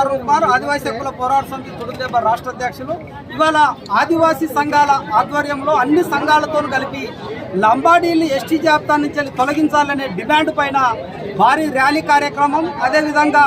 ఫారూక్ ఖాన్ ఆదివాసీ హక్కుల పోరాట సమితి తుడుదేబ రాష్ట్ర అధ్యక్షులు. ఇవాళ ఆదివాసీ సంఘాల ఆధ్వర్యంలో అన్ని సంఘాలతో కలిపి లంబాడీలు ఎస్టీ జాబితా నుంచి తొలగించాలనే డిమాండ్ పైన భారీ ర్యాలీ కార్యక్రమం అదేవిధంగా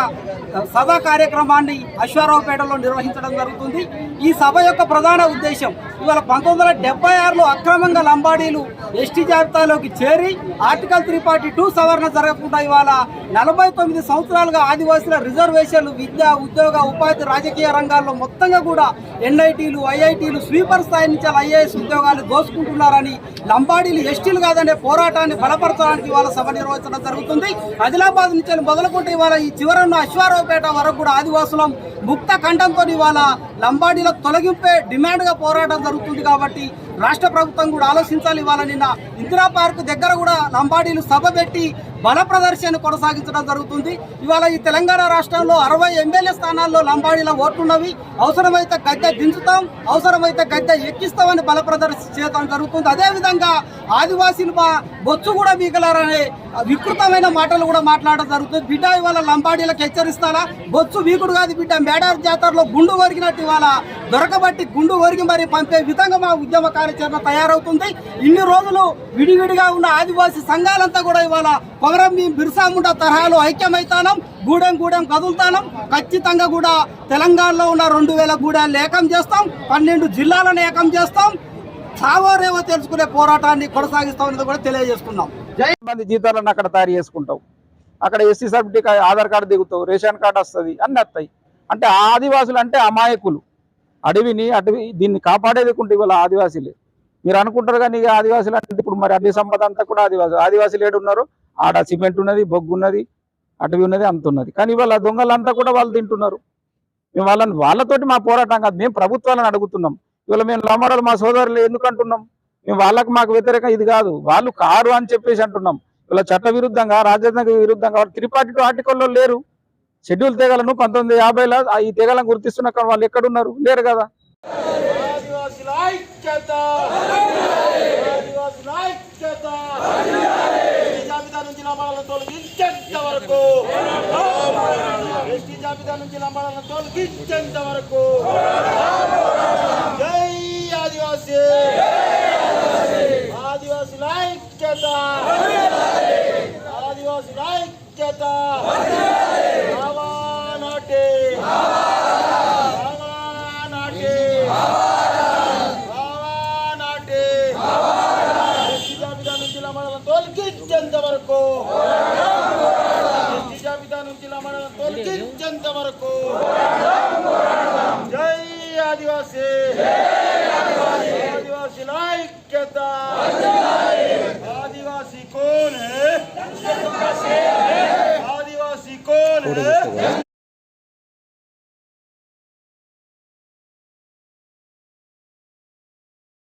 సభా కార్యక్రమాన్ని అశ్వారావుపేటలో నిర్వహించడం జరుగుతుంది. ఈ సభ యొక్క ప్రధాన ఉద్దేశం ఇవాళ పంతొమ్మిది వందల డెబ్బై ఆరులో అక్రమంగా లంబాడీలు ఎస్టీ జాబితాలోకి చేరి ఆర్టికల్ త్రీ ఫార్టీ టూ సవరణ జరగకుండా ఇవాళ నలభై తొమ్మిది సంవత్సరాలుగా ఆదివాసుల రిజర్వేషన్లు విద్య ఉద్యోగ ఉపాధి రాజకీయ రంగాల్లో మొత్తంగా కూడా ఎన్ఐటీలు ఐఐటీలు స్వీపర్ స్థాయి నుంచి ఐఏఎస్ ఉద్యోగాలు దోసుకుంటున్నారని లంబాడీలు ఎస్టీలు కాదనే పోరాటాన్ని బలపరచడానికి ఇవాళ సభ నిర్వహించడం జరుగుతుంది. ఆదిలాబాద్ నుంచి మొదలుకుంటే ఇవాళ ఈ చివరన్న అశ్వారావుపేట వరకు కూడా ఆదివాసులం ముక్త ఖండంతో ఇవాళ లంబాడీల తొలగింపే డిమాండ్గా పోరాటం జరుగుతుంది కాబట్టి రాష్ట్ర ప్రభుత్వం కూడా ఆలోచించాలి. ఇవాళ నిన్న ఇందిరా పార్క్ దగ్గర కూడా లంబాడీలు సభ పెట్టి బల ప్రదర్శన కొనసాగించడం జరుగుతుంది. ఇవాళ ఈ తెలంగాణ రాష్ట్రంలో అరవై ఎమ్మెల్యే స్థానాల్లో లంబాడీల ఓట్లున్నవి. అవసరమైతే గద్దె దించుతాం అవసరమైతే గద్దె ఎక్కిస్తామని బల ప్రదర్శన చేయడం జరుగుతుంది. అదేవిధంగా ఆదివాసీలు బొచ్చు కూడా వీగలారనే వికృతమైన మాటలు కూడా మాట్లాడడం జరుగుతుంది. బిడ్డ ఇవాళ లంబాడీలకు హెచ్చరిస్తారా? బొచ్చు వీకుడు కాదు బిడ్డ. మేడార్ జాతరలో గుండు కొరిగినట్టు ఇవాళ దొరకబట్టి గుండు కొరికి మరి పంపే విధంగా మా ఉద్యమ కార్యాచరణ తయారవుతుంది. ఇన్ని రోజులు విడివిడిగా ఉన్న ఆదివాసీ సంఘాలంతా కూడా ఇవాళ కొమరం బిర్సాముండ తరహాలో ఐక్యమైతానం గూడెం గూడెం కదులుతానం. ఖచ్చితంగా కూడా తెలంగాణలో ఉన్న రెండు వేల గూడెలు ఏకం చేస్తాం పన్నెండు జిల్లాలను ఏకం చేస్తాం. సావోరేవో తెలుసుకునే పోరాటాన్ని కొనసాగిస్తామని కూడా తెలియజేసుకున్నాం. జై మంది జీతాలను అక్కడ తయారు చేసుకుంటాం అక్కడ ఎస్సీ సర్టిఫికేట్ ఆధార్ కార్డు దిగుతావు రేషన్ కార్డు వస్తుంది అన్నీ వస్తాయి. అంటే ఆ ఆదివాసులు అంటే అమాయకులు. అడవిని అటవి దీన్ని కాపాడేదికుంటే ఇవాళ ఆదివాసీలే. మీరు అనుకుంటారు కానీ ఇక ఆదివాసులు అంటే ఇప్పుడు మరి అడవి సంపద అంతా కూడా ఆదివాసీ ఆదివాసీలు ఏడున్నారు ఆడ సిమెంట్ ఉన్నది బొగ్గు ఉన్నది అటవీ ఉన్నది అంత ఉన్నది. కానీ ఇవాళ దొంగలంతా కూడా వాళ్ళు తింటున్నారు. మేము వాళ్ళని వాళ్ళతోటి మా పోరాటం కాదు. మేము ప్రభుత్వాలను అడుగుతున్నాం. ఇవాళ మేము లమ్మడలు మా సోదరులు ఎందుకు అంటున్నాం మేము వాళ్ళకు మాకు వ్యతిరేకం ఇది కాదు. వాళ్ళు కారు అని చెప్పేసి అంటున్నాం. ఇలా చట్ట విరుద్ధంగా రాజ్యాంగ విరుద్ధంగా వాళ్ళు త్రిపాఠి ఆర్టికల్లో లేరు. షెడ్యూల్ తెగలను పంతొమ్మిది యాభైలో ఆ ఈ తెగలను గుర్తిస్తున్న వాళ్ళు ఎక్కడున్నారు? లేరు కదా? ఆదివాసుల ఐక్యత! ఆదివాసుల ఐక్యత! జాబితా నుంచి లంబాలను తొలగించేంత జాబితా నుంచి లంబాలను తొలగించేంత వరకు! జై ఆదివాసీ! ఆదివాసుల ఐక్యత! ఆదివాసుల ఐక్యత రావానాటి రావానాటి రావానాటి ఎస్టీ జాబితా నుంచి లమణలను తొలగించేంత వరకు జాబితా నుంచి లమణలను తొలగించేంత వరకు జై ఆదివాసీ ఆదివాసీ ఐక్యత